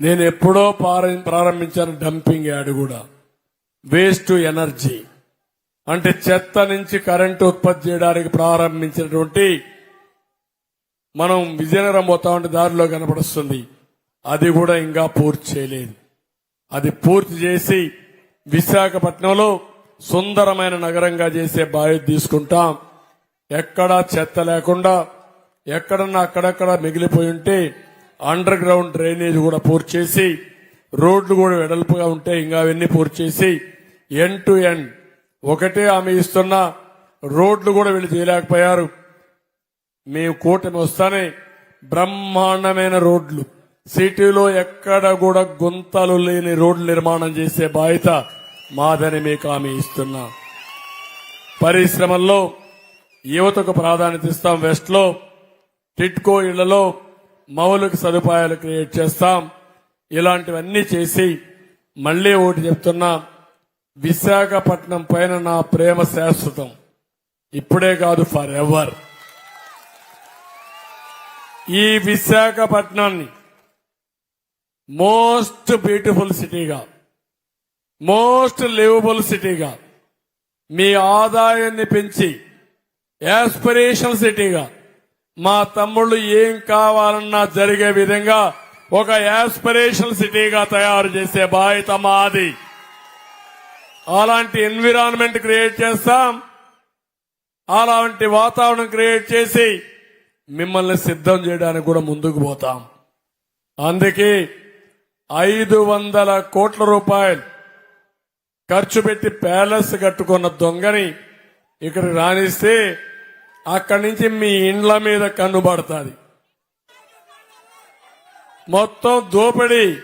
నేను ఎప్పుడో పార- ప్రారంభించాను డంపింగ్ యార్డ్ కూడా. Waste energy. అంటే చెత్త నుంచి కరెంటు ఉత్పత్తి చేయడానికి ప్రారంభించినటువంటి మనం విజయనగరం పోతా ఉంటే దారిలో కనపడుస్తుంది. అది కూడా ఇంకా పూర్తి చేయలేదు. అది పూర్తి చేసి విశాఖపట్నంలో సుందరమైన నగరంగా చేసే బాధ్యత తీసుకుంటాం. ఎక్కడా చెత్త లేకుండా ఎక్కడన్నా అక్కడక్కడ మిగిలిపోయి ఉంటే అండర్ గ్రౌండ్ డ్రైనేజ్ కూడా పూర్తి చేసి రోడ్లు కూడా వెడల్పుగా ఉంటే ఇంకా అవన్నీ పూర్తి చేసి ఎండ్ టు ఎండ్ ఒకటే ఆమె ఇస్తున్న రోడ్లు కూడా వీళ్ళు చేయలేకపోయారు. మేము కూటమి వస్తానే బ్రహ్మాండమైన రోడ్లు సిటీలో ఎక్కడ కూడా గుంతలు లేని రోడ్లు నిర్మాణం చేసే బాధ్యత మాదని మీకు హామీ ఇస్తున్నా. పరిశ్రమల్లో యువతకు ప్రాధాన్యత ఇస్తాం. వెస్ట్లో టిట్కో ఇళ్ళలో మౌలిక సదుపాయాలు క్రియేట్ చేస్తాం. ఇలాంటివన్నీ చేసి మళ్ళీ ఒకటి చెప్తున్నా. విశాఖపట్నం పైన నా ప్రేమ శాశ్వతం. ఇప్పుడే కాదు ఫర్ ఎవర్ ఈ విశాఖపట్నాన్ని మోస్ట్ బ్యూటిఫుల్ సిటీగా మోస్ట్ లివబుల్ సిటీగా మీ ఆదాయాన్ని పెంచి యాస్పిరేషన్ సిటీగా మా తమ్ముళ్ళు ఏం కావాలన్నా జరిగే విధంగా ఒక యాస్పిరేషనల్ సిటీగా తయారు చేసే బాధ్యత మాది. అలాంటి ఎన్విరాన్మెంట్ క్రియేట్ చేస్తాం. అలాంటి వాతావరణం క్రియేట్ చేసి మిమ్మల్ని సిద్ధం చేయడానికి కూడా ముందుకు పోతాం. అందుకే ఐదు వందల కోట్ల రూపాయలు ఖర్చు పెట్టి ప్యాలెస్ కట్టుకున్న దొంగని ఇక్కడ రాణిస్తే అక్కడి నుంచి మీ ఇండ్ల మీద కన్నుబడుతుంది. మొత్తం దోపిడీ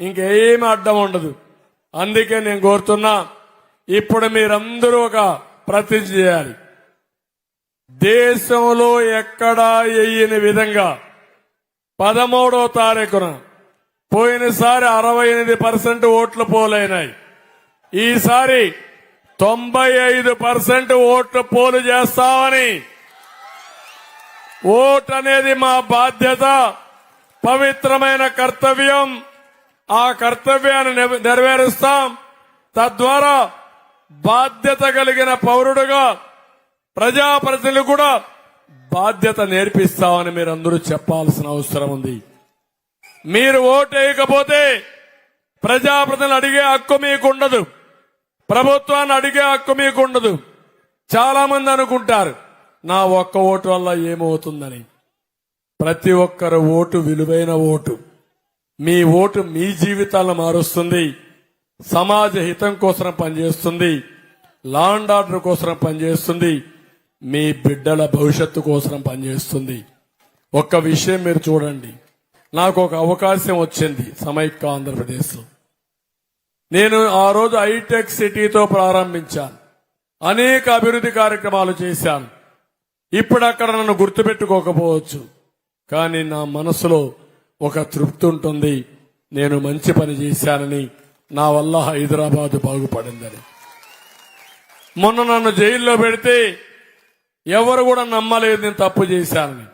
ఇంకేమి అడ్డం ఉండదు. అందుకే నేను కోరుతున్నా ఇప్పుడు మీరందరూ ఒక ప్రతిజ్ఞ చేయాలి. దేశంలో ఎక్కడా వేయని విధంగా పదమూడో తారీఖున పోయినసారి అరవై ఎనిమిది పర్సెంట్ ఓట్లు పోలైనాయి. ఈసారి తొంభై ఐదు పర్సెంట్ ఓట్లు పోలు చేస్తామని ఓట్ అనేది మా బాధ్యత. పవిత్రమైన కర్తవ్యం. ఆ కర్తవ్యాన్ని నెరవేరుస్తాం. తద్వారా బాధ్యత కలిగిన పౌరుడుగా ప్రజాప్రతినిధులు కూడా బాధ్యత నేర్పిస్తామని మీరందరూ చెప్పాల్సిన అవసరం ఉంది. మీరు ఓటు వేయకపోతే ప్రజాప్రతినిధులు అడిగే హక్కు మీకు ఉండదు ప్రభుత్వాన్ని అడిగే హక్కు మీకు ఉండదు చాలా మంది అనుకుంటారు నా ఒక్క ఓటు వల్ల ఏమవుతుందని? ప్రతి ఒక్కరు ఓటు విలువైన ఓటు. మీ ఓటు మీ జీవితాలను మారుస్తుంది. సమాజ హితం కోసం పనిచేస్తుంది. లాండ్ ఆర్డర్ కోసం పనిచేస్తుంది. మీ బిడ్డల భవిష్యత్తు కోసం పనిచేస్తుంది. ఒక్క విషయం మీరు చూడండి. నాకు ఒక అవకాశం వచ్చింది సమైక్య ఆంధ్రప్రదేశ్లో. నేను ఆ రోజు హైటెక్ సిటీతో ప్రారంభించాను. అనేక అభివృద్ధి కార్యక్రమాలు చేశాను. ఇప్పుడు అక్కడ నన్ను గుర్తుపెట్టుకోకపోవచ్చు. కానీ నా మనసులో ఒక తృప్తి ఉంటుంది. నేను మంచి పని చేశానని నా వల్ల హైదరాబాద్ బాగుపడిందని. మొన్న నన్ను జైల్లో పెడితే ఎవరు కూడా నమ్మలేదు నేను తప్పు చేశానని.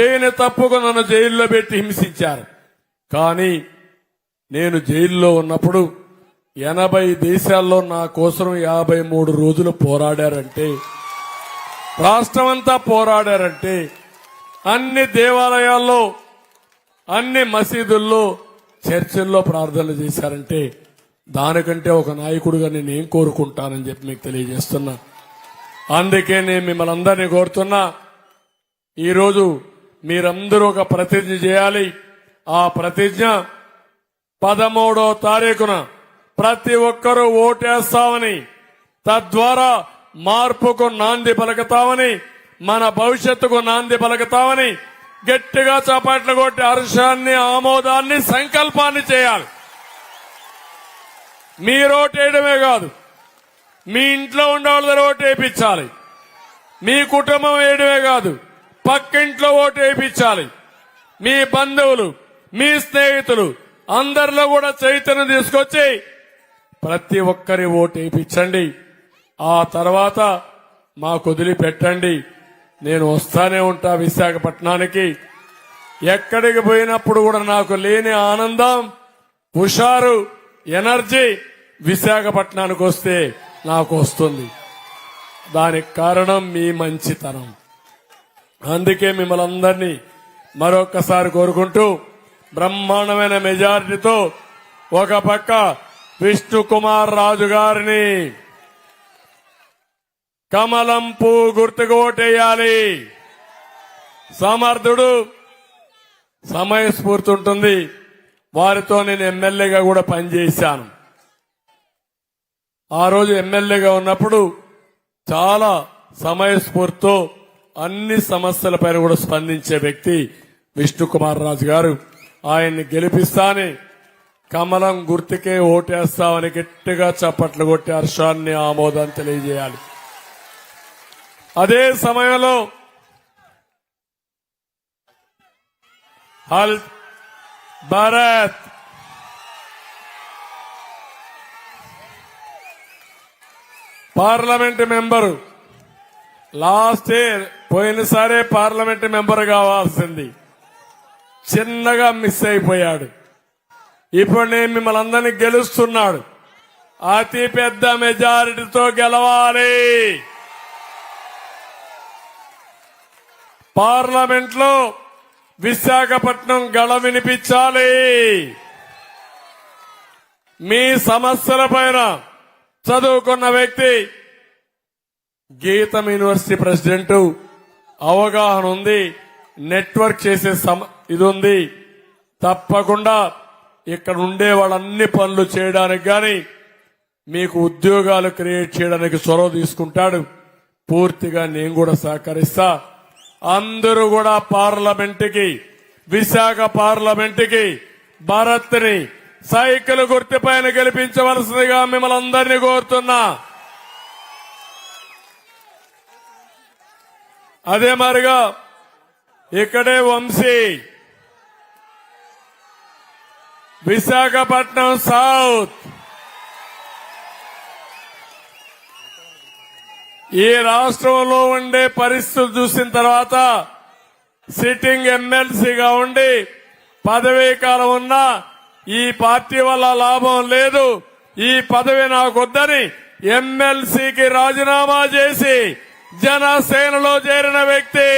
చేయని తప్పుకు నన్ను జైల్లో పెట్టి హింసించారు. కానీ నేను జైల్లో ఉన్నప్పుడు ఎనభై దేశాల్లో నా కోసం యాభై మూడు రోజులు పోరాడారంటే రాష్ట్రమంతా పోరాడారంటే అన్ని దేవాలయాల్లో అన్ని మసీదుల్లో చర్చిల్లో ప్రార్థనలు చేశారంటే దానికంటే ఒక నాయకుడిగా నేను ఏం కోరుకుంటానని చెప్పి మీకు తెలియజేస్తున్నా. అందుకే నేను మిమ్మల్ని అందరినీ కోరుతున్నా ఈరోజు మీరందరూ ఒక ప్రతిజ్ఞ చేయాలి. ఆ ప్రతిజ్ఞ పదమూడో తారీఖున ప్రతి ఒక్కరూ ఓటేస్తామని తద్వారా మార్పుకు నాంది పలుకుతామని మన భవిష్యత్తుకు నాంది పలుకుతామని గట్టిగా చపాట్లు కొట్టి హర్షాన్ని ఆమోదాన్ని సంకల్పాన్ని చేయాలి. మీరు ఓటేయడమే కాదు మీ ఇంట్లో ఉండే ఓటు వేయించాలి. మీ కుటుంబం వేయడమే కాదు పక్కింట్లో ఓటు వేయించాలి. మీ బంధువులు మీ స్నేహితులు అందరిలో కూడా చైతన్యం తీసుకొచ్చి ప్రతి ఒక్కరి ఓటు వేయించండి. ఆ తర్వాత మాకు వదిలిపెట్టండి. నేను వస్తానే ఉంటా విశాఖపట్నానికి. ఎక్కడికి పోయినప్పుడు కూడా నాకు లేని ఆనందం హుషారు ఎనర్జీ విశాఖపట్నానికి వస్తే నాకు వస్తుంది. దానికి కారణం మీ మంచితనం. అందుకే మిమ్మల్ని అందరినీ మరొక్కసారి కోరుకుంటూ బ్రహ్మాండమైన మెజారిటీతో ఒక పక్క విష్ణుకుమార్ రాజు గారిని కమలం పూ గుర్తుకు ఓటేయాలి సమర్థుడు సమయస్ఫూర్తి ఉంటుంది వారితో నేను ఎమ్మెల్యేగా కూడా పనిచేశాను. ఆ రోజు ఎమ్మెల్యేగా ఉన్నప్పుడు చాలా సమయస్ఫూర్తితో అన్ని సమస్యలపైన కూడా స్పందించే వ్యక్తి విష్ణు కుమార్ రాజు గారు. ఆయన్ని గెలిపిస్తాని కమలం గుర్తుకే ఓటేస్తామని గట్టిగా చప్పట్లు కొట్టి హర్షాన్ని ఆమోదం తెలియజేయాలి. అదే సమయంలో హల్ Bharat. Parliament member last year పోయినసారే parliament member కావాల్సింది. చిన్నగా మిస్ అయిపోయాడు. ఇప్పుడు నేను మిమ్మల్ని అందరినీ గెలుస్తున్నాడు. అతి పెద్ద మెజారిటీతో గెలవాలి. పార్లమెంట్లో విశాఖపట్నం గళ వినిపించాలి. మీ సమస్యల పైన చదువుకున్న వ్యక్తి గీతం యూనివర్సిటీ ప్రెసిడెంట్ అవగాహన ఉంది నెట్వర్క్ చేసే సమ ఇది ఉంది. తప్పకుండా ఇక్కడ ఉండే వాళ్ళన్ని పనులు చేయడానికి కానీ మీకు ఉద్యోగాలు క్రియేట్ చేయడానికి చొరవ తీసుకుంటాడు. పూర్తిగా నేను కూడా సహకరిస్తా. అందరూ కూడా పార్లమెంటుకి విశాఖ పార్లమెంటుకి భారత్ని సైకిల్ గుర్తుపైన గెలిపించవలసిందిగా మిమ్మల్ని అందరినీ కోరుతున్నా. అదే మరిగా ఇక్కడే వంశీ విశాఖపట్నం సౌత్. ఈ రాష్ట్రంలో ఉండే పరిస్థితులు చూసిన తర్వాత సిట్టింగ్ ఎమ్మెల్సీగా ఉండి పదవీ కాలం ఉన్నా ఈ పార్టీ వల్ల లాభం లేదు. ఈ పదవి నాకొద్దని ఎమ్మెల్సీకి రాజీనామా చేసి జనసేనలో చేరిన వ్యక్తి.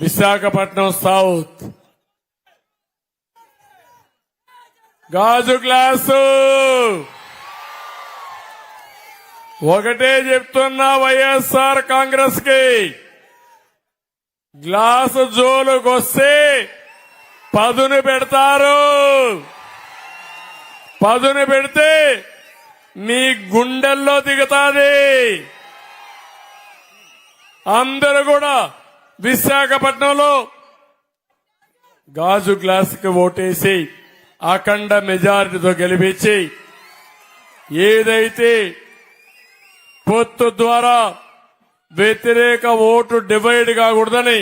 విశాఖపట్నం సౌత్. గాజు గ్లాసు. ఒకటే చెప్తున్నా వైఎస్ఆర్ కాంగ్రెస్కి గ్లాసు జోలుకొస్తే పదును పెడతారు. పదును పెడితే మీ గుండెల్లో దిగుతాది. అందరూ కూడా విశాఖపట్నంలో గాజు గ్లాసుకి ఓటేసి అఖండ మెజారిటీతో గెలిపించి ఏదైతే పొత్తు ద్వారా వ్యతిరేక ఓటు డివైడ్ కాకూడదని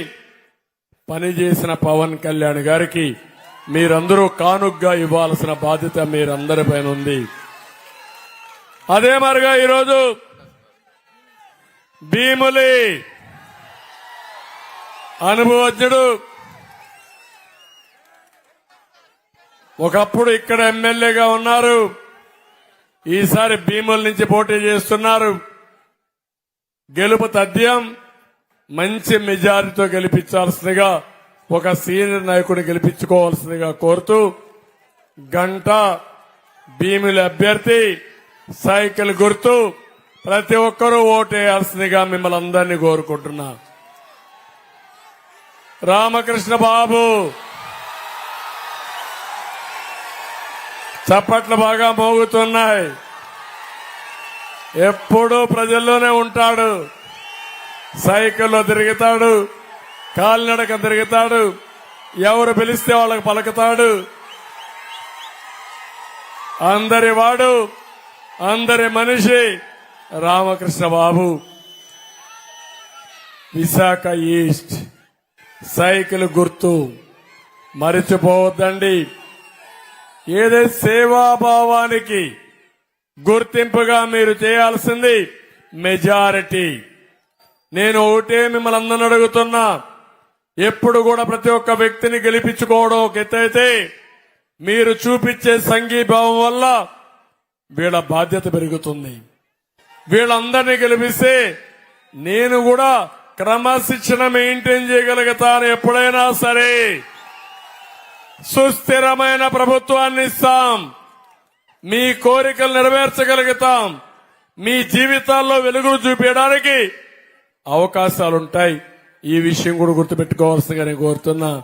పనిచేసిన పవన్ కళ్యాణ్ గారికి మీరందరూ కానుగ్గా ఇవ్వాల్సిన బాధ్యత మీరందరిపైన ఉంది. అదే మరిగా ఈరోజు భీములి అనుభవజ్ఞుడు ఒకప్పుడు ఇక్కడ ఎమ్మెల్యేగా ఉన్నారు. ఈసారి భీముల నుంచి పోటీ చేస్తున్నారు. గెలుపు తథ్యం మంచి మెజారిటీతో గెలిపించాల్సిందిగా ఒక సీనియర్ నాయకుడిని గెలిపించుకోవాల్సిందిగా కోరుతూ గంట భీముల అభ్యర్థి సైకిల్ గుర్తు ప్రతి ఒక్కరూ ఓటేయాల్సిందిగా మిమ్మల్ని అందరినీ కోరుకుంటున్నా. రామకృష్ణ బాబు చప్పట్లు బాగా మోగుతున్నాయి. ఎప్పుడూ ప్రజల్లోనే ఉంటాడు. సైకిల్లో తిరుగుతాడు. కాలినడక తిరుగుతాడు. ఎవరు పిలిస్తే వాళ్ళకి పలుకుతాడు. అందరి వాడు అందరి మనిషి రామకృష్ణ బాబు. విశాఖ ఈస్ట్. సైకిల్ గుర్తు. మరిచిపోవద్దండి. ఏదైతే సేవాభావానికి గుర్తింపుగా మీరు చేయాల్సింది మెజారిటీ. నేను ఒకటే మిమ్మల్ని అందరిని అడుగుతున్నా ఎప్పుడు కూడా ప్రతి ఒక్క వ్యక్తిని గెలిపించుకోవడం ఒక ఎత్తైతే మీరు చూపించే సంఘీభావం వల్ల వీళ్ళ బాధ్యత పెరుగుతుంది. వీళ్ళందరినీ గెలిపిస్తే నేను కూడా క్రమశిక్షణ మెయింటైన్ చేయగలుగుతాను ఎప్పుడైనా సరే. సుస్థిరమైన ప్రభుత్వాన్ని ఇస్తాం. మీ కోరికలు నెరవేర్చగలుగుతాం. మీ జీవితాల్లో వెలుగులు చూపించడానికి అవకాశాలుంటాయి. ఈ విషయం కూడా గుర్తుపెట్టుకోవాల్సిందిగా నేను కోరుతున్నా.